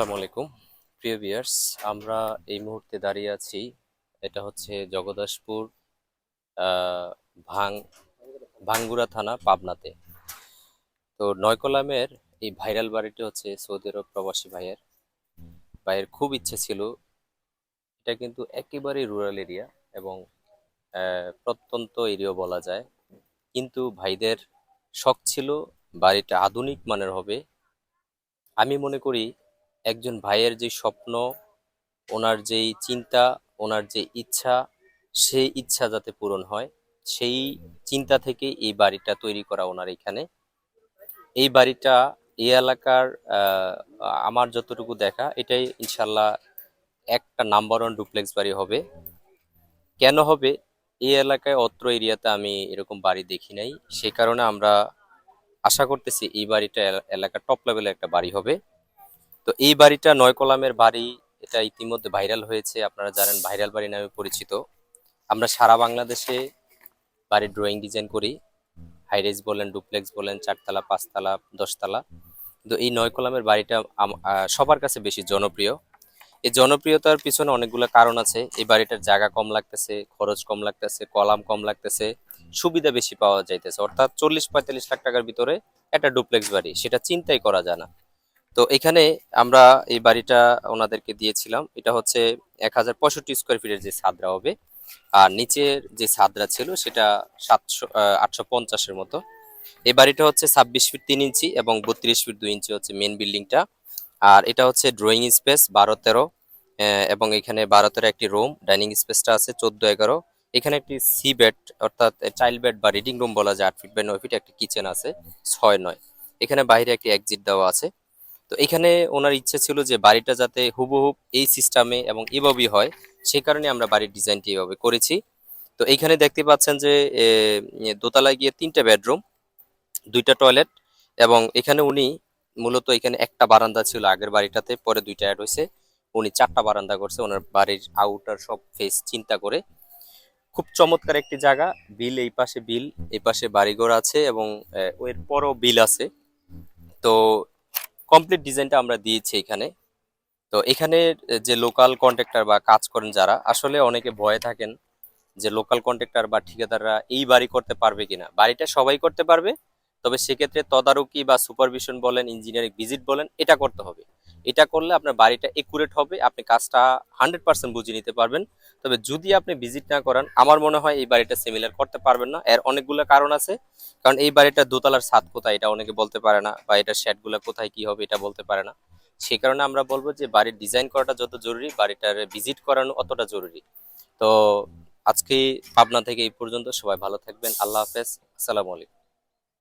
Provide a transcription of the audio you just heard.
আসসালামু আলাইকুম। প্রিয় ভিউয়ার্স, আমরা এই মুহূর্তে দাঁড়িয়ে আছি। এটা হচ্ছে জগদাসপুর ভাং, ভাঙ্গুরা থানা, পাবনাতে। তো নয়কলামের এই ভাইরাল বাড়িটি হচ্ছে সৌদি আরব প্রবাসী ভাইয়ের। ভাইয়ের খুব ইচ্ছে ছিল, এটা কিন্তু একেবারেই রুরাল এরিয়া এবং প্রত্যন্ত এরিয়া বলা যায়। কিন্তু ভাইদের শখ ছিল, বাড়িটা আধুনিক মানের হবে। আমি মনে করি একজন ভাইয়ের যে স্বপ্ন, ওনার যেই চিন্তা, ওনার যে ইচ্ছা, সেই ইচ্ছা যাতে পূরণ হয়, সেই চিন্তা থেকে এই বাড়িটা তৈরি করা ওনার এখানে। এই বাড়িটা এই এলাকার আমার যতটুকু দেখা, এটাই ইনশাল্লাহ একটা নাম্বার ওয়ান ডুপ্লেক্স বাড়ি হবে। কেন হবে? এই এলাকায় অত্র এরিয়াতে আমি এরকম বাড়ি দেখি নাই। সে কারণে আমরা আশা করতেছি এই বাড়িটা এলা- এলাকার টপ লেভেলের একটা বাড়ি হবে। তো এই বাড়িটা নয় কলামের বাড়ি, এটা ইতিমধ্যে ভাইরাল হয়েছে, আপনারা জানেন ভাইরাল বাড়ি নামে পরিচিত। আমরা সারা বাংলাদেশে বাড়ির ড্রয়িং ডিজাইন করি হাইরেজ বলেন ডুপ্লেক্স বলেন, চারতলা, পাঁচতলা, দশতলা। কিন্তু এই নয় কলামের বাড়িটা সবার কাছে বেশি জনপ্রিয়। এই জনপ্রিয়তার পিছনে অনেকগুলো কারণ আছে। এই বাড়িটার জায়গা কম লাগতেছে, খরচ কম লাগতেছে, কলাম কম লাগতেছে, সুবিধা বেশি পাওয়া যাইতেছে। অর্থাৎ চল্লিশ পঁয়তাল্লিশ লাখ টাকার ভিতরে একটা ডুপ্লেক্স বাড়ি, সেটা চিন্তাই করা যায় না। তো এখানে আমরা এই বাড়িটা ওনাদেরকে দিয়েছিলাম। এটা হচ্ছে এক হাজার পঁয়ষট্টি স্কোয়ার ফিটের যে ছাদরা হবে। আর নিচের যে ছাদরা ছিল সেটা সাতশো আটশো পঞ্চাশের মতো। এই বাড়িটা হচ্ছে ছাব্বিশ ফিট তিন ইঞ্চি এবং বত্রিশ ফিট দুই ইঞ্চি হচ্ছে মেন বিল্ডিংটা আর এটা হচ্ছে ড্রয়িং স্পেস বারো তেরো এবং এখানে বারো তেরো একটি রুম ডাইনিং স্পেসটা আছে চোদ্দ এগারো। এখানে একটি সি বেড, অর্থাৎ চাইল্ড বেড বা রিডিং রুম বলা যায়, আট ফিট বাই নয় ফিট একটি কিচেন আছে ছয় নয়। এখানে বাইরে একটি এক্সিট দেওয়া আছে। তো এখানে ওনার ইচ্ছে ছিল যে বাড়িটা যাতে হুবহুব এই সিস্টেমে এবং এভাবেই হয় সেই কারণে আমরা বাড়ির ডিজাইনটি এভাবে করেছি। তো এইখানে দেখতে পাচ্ছেন যে দোতলায় গিয়ে তিনটা বেডরুম দুইটা টয়লেট এবং এখানে উনি মূলত এখানে একটা বারান্দা ছিল আগের বাড়িটাতে, পরে দুইটা অ্যাড হয়েছে। উনি চারটা বারান্দা করছে ওনার বাড়ির আউটার সব ফেস চিন্তা করে। খুব চমৎকার একটি জায়গা, বিল এই পাশে বিল, এই পাশে বাড়িঘর আছে এবং এর পরও বিল আছে। তো কমপ্লিট ডিজাইনটা আমরা দিয়েছি এখানে। তো এখানে যে লোকাল কন্ট্রাক্টর বা কাজ করেন যারা, আসলে অনেকে ভয়ে থাকেন যে লোকাল কন্ট্রাক্টর বা ঠিকাদাররা এই বাড়ি করতে পারবে কিনা। বাড়িটা সবাই করতে পারবে, তবে সেক্ষেত্রে তদারকি বা সুপারভিশন বলেন ইঞ্জিনিয়ারিং ভিজিট বলেন, এটা করতে হবে। এটা করলে আপনার বাড়িটা একুরেট হবে, আপনি কাজটা হান্ড্রেড পার্সেন্ট বুঝে নিতে পারবেন। তবে যদি আপনি ভিজিট না করেন, আমার মনে হয় এই বাড়িটা সিমিলার করতে পারবেন না। এর অনেকগুলো কারণ আছে। কারণ এই বাড়িটা দোতলার ছাদ কোথায়, এটা অনেকে বলতে পারে না, বা এটার শেডগুলো কোথায়, কি হবে এটা বলতে পারে না। সেই কারণে আমরা বলব যে বাড়ির ডিজাইন করাটা যত জরুরি, বাড়িটার ভিজিট করানো অতটা জরুরি। তো আজকে পাবনা থেকে এই পর্যন্ত সবাই ভালো থাকবেন। আল্লাহ হাফেজ। আসসালামু আলাইকুম।